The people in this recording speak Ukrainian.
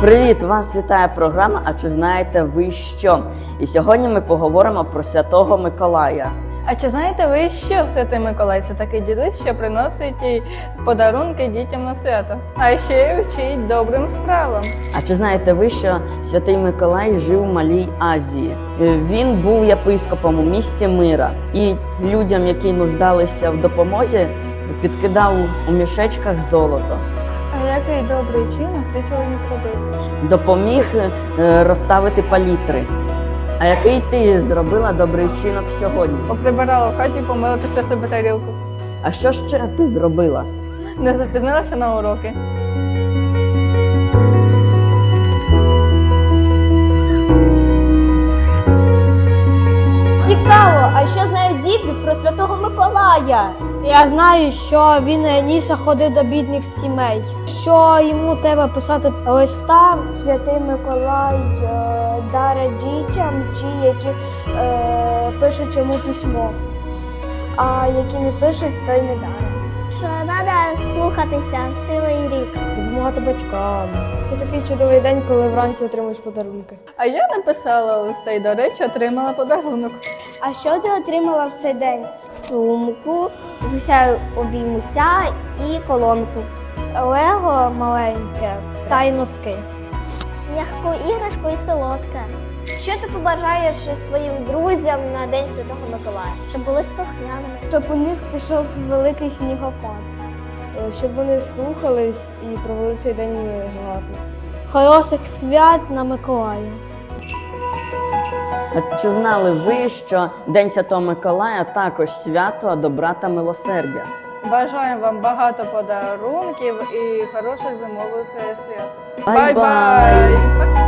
Привіт! Вас вітає програма. А чи знаєте ви що? І сьогодні ми поговоримо про святого Миколая. А чи знаєте ви, що Святий Миколай це такий дідусь, що приносить і подарунки дітям на свято, а ще й вчить добрим справам? А чи знаєте ви, що святий Миколай жив в Малій Азії? Він був єпископом у місті Мира і людям, які нуждалися в допомозі, підкидав у мішечках золото. А який добрий вчинок ти сьогодні зробив? Допоміг е, розставити палітри. А який ти зробила добрий вчинок сьогодні? Поприбирала в хаті помила після себе тарілку. А що ще ти зробила? Не запізнилася на уроки. Цікаво, а що знають діти про Святого Миколая? Я знаю, що він раніше ходив до бідних сімей, що йому треба писати листа. Святий Миколай е, дарить дітям ті, які е, пишуть йому письмо, а які не пишуть, то й не дарить. Що треба слухатися цілий рік. Допомагати батькам. Це такий чудовий день, коли вранці отримуєш подарунки. А я написала листа і, до речі, отримала подарунок. А що ти отримала в цей день? Сумку, гуся обіймуся і колонку. Лего маленьке та й носки. М'яку іграшку і солодке. Що ти побажаєш своїм друзям на День Святого Миколая? Щоб були слухняними. Щоб у них пішов великий снігопад, Е, щоб вони слухались і провели цей день гарно. Хороших свят на Миколая. А чи знали ви, що День Святого Миколая також свято добра та милосердя? Бажаю вам багато подарунків і хороших зимових е, свят. Бай-бай!